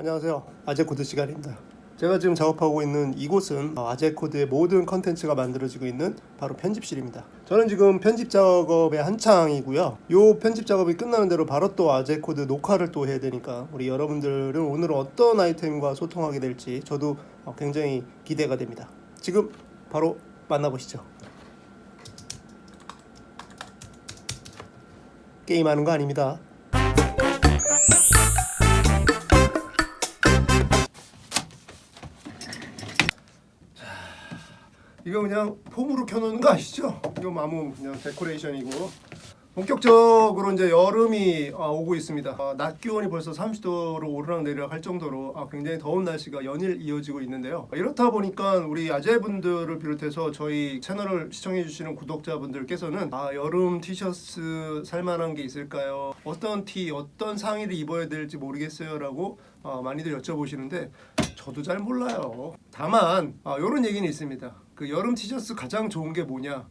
안녕하세요. 아재코드 시간입니다. 제가 지금 작업하고 있는 이곳은 아재코드의 모든 컨텐츠가 만들어지고 있는 바로 편집실입니다. 저는 지금 편집 작업에 한창이고요. 이 편집 작업이 끝나는 대로 바로 또 아재코드 녹화를 또 해야 되니까 우리 여러분들은 오늘 어떤 아이템과 소통하게 될지 저도 어, 굉장히 기대가 됩니다. 지금 바로 만나보시죠. 게임하는 거 아닙니다. 이거 그냥 폼으로 켜놓는 거 아시죠? 이거 아무 그냥 데코레이션이고 본격적으로 이제 여름이 아, 오고 있습니다. 아, 낮 기온이 벌써 30도로 오르락내리락 할 정도로 아, 굉장히 더운 날씨가 연일 이어지고 있는데요. 이렇다 보니까 우리 아재분들을 비롯해서 저희 채널을 시청해 주시는 구독자분들께서는 아, 여름 티셔츠 살만한 게 있을까요? 어떤 티, 어떤 상의를 입어야 될지 모르겠어요라고 어, 많이들 여쭤보시는데 저도 잘 몰라요. 다만 아, 이런 얘기는 있습니다. 그 여름 티셔츠 가장 좋은 게 뭐냐?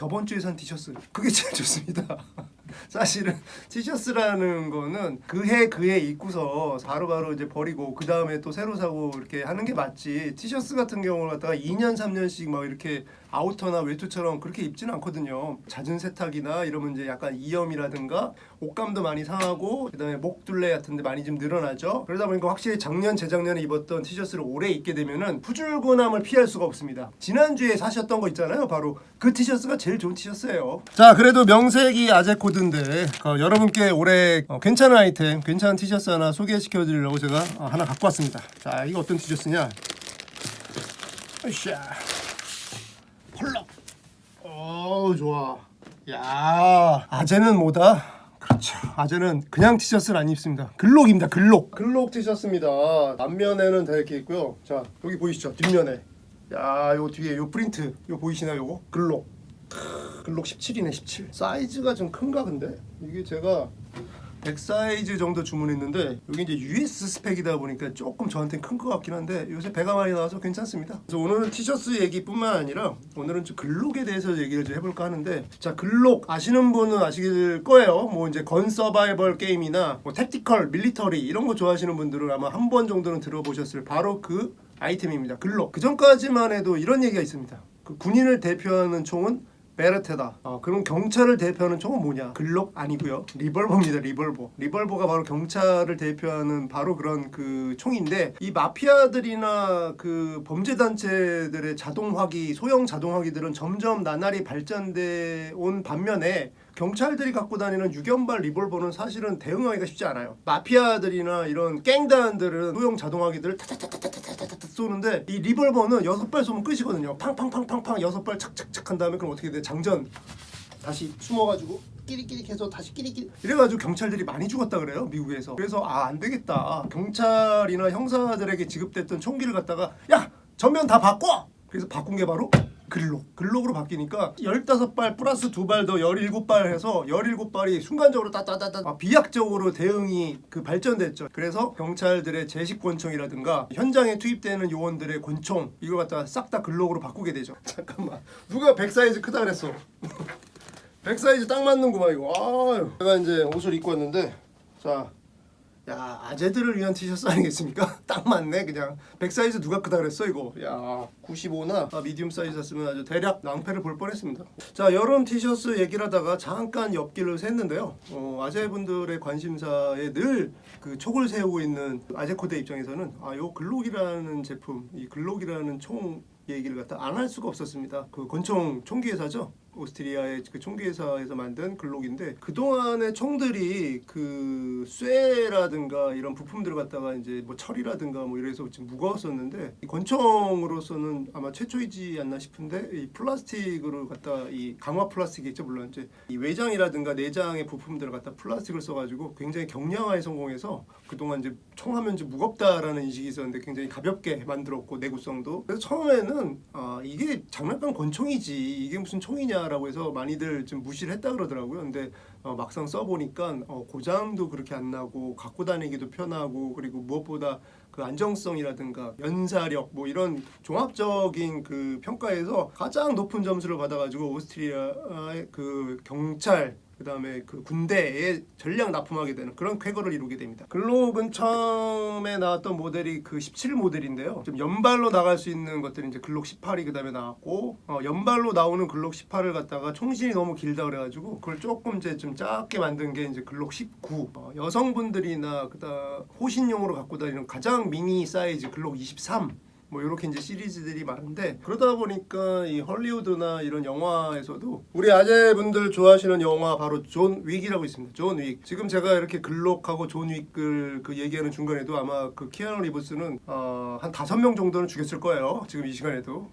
저번 주에 산 티셔츠 그게 제일 좋습니다. 사실은 티셔츠라는 거는 그해 그해 입고서 바로바로 이제 버리고 그 다음에 또 새로 사고 이렇게 하는 게 맞지. 티셔츠 같은 경우는 갖다가 2년 3년씩 막 이렇게 아우터나 외투처럼 그렇게 입지는 않거든요. 잦은 세탁이나 이러면 이제 약간 이염이라든가 옷감도 많이 상하고 그다음에 목둘레 같은데 많이 좀 늘어나죠. 그러다 보니까 확실히 작년 재작년에 입었던 티셔츠를 오래 입게 되면은 후줄근함을 피할 수가 없습니다. 지난주에 사셨던 거 있잖아요. 바로 그 티셔츠가 제일 좋은 티셔츠예요. 자, 그래도 명색이 아재 코드인데 어, 여러분께 올해 어, 괜찮은 아이템, 괜찮은 티셔츠 하나 소개시켜 드리려고 제가 어, 하나 갖고 왔습니다. 자, 이거 어떤 티셔츠냐? 으쌰. 펄럭. 어, 좋아. 야, 아재는 뭐다? 그렇죠. 아재는 그냥 티셔츠를 안 입습니다. 글록입니다. 글록. 글록 티셔츠입니다. 앞면에는 다 이렇게 있고요. 자, 여기 보이시죠? 뒷면에. 야, 요 뒤에 요 프린트. 요 보이시나요? 요거? 글록. 크, 글록 17이네, 17. 사이즈가 좀 큰가 근데? 이게 제가 100 사이즈 정도 주문했는데 여기 이제 US 스펙이다 보니까 조금 저한테는 큰 것 같긴 한데 요새 배가 많이 나와서 괜찮습니다. 그래서 오늘은 티셔츠 얘기뿐만 아니라 오늘은 좀 글록에 대해서 얘기를 좀 해볼까 하는데 자 글록 아시는 분은 아시길 거예요. 뭐 이제 건 서바이벌 게임이나 뭐 택티컬, 밀리터리 이런 거 좋아하시는 분들은 아마 한 번 정도는 들어보셨을 바로 그 아이템입니다. 글록. 그 전까지만 해도 이런 얘기가 있습니다. 그 군인을 대표하는 총은 베르테다. 어, 그럼 경찰을 대표하는 총은 뭐냐? 글록 아니고요. 리벌버입니다. 리벌버. 리벌버가 바로 경찰을 대표하는 바로 그런 그 총인데 이 마피아들이나 그 범죄 단체들의 자동화기, 소형 자동화기들은 점점 나날이 발전돼 온 반면에 경찰들이 갖고 다니는 유견발 리볼버는 사실은 대응하기가 쉽지 않아요. 마피아들이나 이런 갱단들은 소형 자동화기들을 타타타타타타타타 쏘는데 이 리볼버는 여섯 발 쏘면 끝이거든요. 팡팡팡팡팡 여섯 발 착착착 한 다음에 그럼 어떻게 돼? 장전 다시 숨어가지고 끼리끼리 해서 다시 끼리끼리 이래가지고 경찰들이 많이 죽었다 그래요 미국에서 그래서 아 안 되겠다 경찰이나 형사들에게 지급됐던 총기를 갖다가 야 전면 다 바꿔 그래서 바꾼 게 바로 글록 글록으로 바뀌니까 15발 플러스 2발 더 17발 해서 17발이 순간적으로 따따따따 아, 비약적으로 대응이 그 발전됐죠 그래서 경찰들의 제식 권총이라든가 현장에 투입되는 요원들의 권총 이걸 갖다가 싹 다 글록으로 바꾸게 되죠 잠깐만 누가 100 사이즈 크다 그랬어 100 사이즈 딱 맞는구만 이거. 아유. 제가 이제 옷을 입고 왔는데 자. 야, 아재들을 위한 티셔츠 아니겠습니까? 딱 맞네. 그냥 100 사이즈 누가 크다 그랬어 이거. 야, 95나 아, 미디움 사이즈 샀으면 아주 대략 낭패를 볼 뻔했습니다. 자, 여름 티셔츠 얘기를 하다가 잠깐 옆길을 샜는데요. 어, 아재분들의 관심사에 늘 그 촉을 세우고 있는 아재코드 입장에서는 아, 요 글록이라는 제품, 이 글록이라는 총 얘기를 갖다 안 할 수가 없었습니다. 그 권총 총기 회사죠. 오스트리아의 그 총기 회사에서 만든 글록인데 그 동안의 총들이 그 쇠라든가 이런 부품들을 갖다가 이제 뭐 철이라든가 뭐 이래서 좀 무거웠었는데 이 권총으로서는 아마 최초이지 않나 싶은데 이 플라스틱으로 갖다 이 강화 플라스틱이 있죠 물론 이제 이 외장이라든가 내장의 부품들을 갖다 플라스틱을 써가지고 굉장히 경량화에 성공해서 그 동안 이제 총하면 좀 무겁다라는 인식이 있었는데 굉장히 가볍게 만들었고 내구성도. 그래서 처음에는 아 이게 장난감 권총이지 이게 무슨 총이냐 라고 해서 많이들 좀 무시를 했다 그러더라고요. 근데 어, 막상 써보니까 어, 고장도 그렇게 안 나고 갖고 다니기도 편하고 그리고 무엇보다 그 안정성이라든가 연사력 뭐 이런 종합적인 그 평가에서 가장 높은 점수를 받아가지고 오스트리아의 그 경찰 그다음에 그 군대에 전략 납품하게 되는 그런 쾌거를 이루게 됩니다. 글록은 처음에 나왔던 모델이 그 17 모델인데요. 좀 연발로 나갈 수 있는 것들이 이제 글록 18이 그다음에 나왔고 어, 연발로 나오는 글록 18을 갖다가 총신이 너무 길다 그래가지고 그걸 조금 이제 좀 작게 만든 게 이제 글록 19. 어, 여성분들이나 그다 호신용으로 갖고 다니는 가장 미니 사이즈 글록 23. 뭐 이렇게 이제 시리즈들이 많은데 그러다 보니까 이 헐리우드나 이런 영화에서도 우리 아재분들 좋아하시는 영화 바로 존 윅이라고 있습니다. 존 윅. 지금 제가 이렇게 글록하고 존 윅을 그 얘기하는 중간에도 아마 그 키아누 리브스는 어, 한 다섯 명 정도는 죽였을 거예요. 지금 이 시간에도.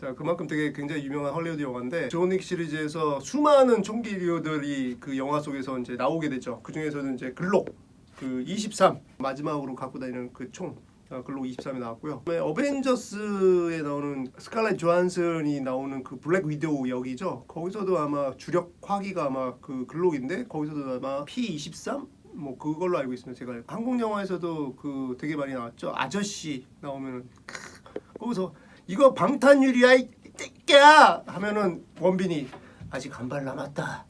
자 그만큼 되게 굉장히 유명한 헐리우드 영화인데 존윅 시리즈에서 수많은 총기류들이 그 영화 속에서 이제 나오게 되죠. 그 중에서는 이제 글록 그 23 마지막으로 갖고 다니는 그 총. 아, 글록 23이 나왔고요. 그다음에 어벤져스에 나오는 스칼렛 조한슨이 나오는 그 블랙 위도우 역이죠. 거기서도 아마 주력 화기가 아마 그 글록인데 거기서도 아마 P23 뭐 그걸로 알고 있습니다. 제가 한국 영화에서도 그 되게 많이 나왔죠. 아저씨 나오면은 크, 거기서 이거 방탄유리야 이 떼끼야 하면은 원빈이 아직 한 발 남았다.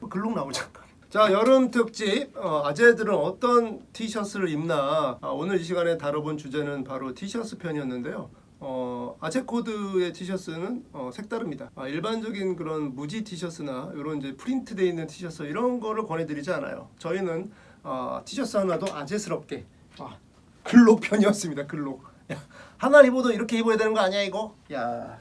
크, 글록 나오잖아. 자 여름 특집. 어, 아재들은 어떤 티셔츠를 입나. 아, 오늘 이 시간에 다뤄본 주제는 바로 티셔츠 편이었는데요. 어, 아재 코드의 티셔츠는 어, 색다릅니다. 아, 일반적인 그런 무지 티셔츠나 이런 이제 프린트되어 있는 티셔츠 이런 거를 권해드리지 않아요. 저희는 어, 티셔츠 하나도 아재스럽게 아, 글록 편이었습니다 글록. 야, 하나 입어도 이렇게 입어야 되는 거 아니야 이거? 야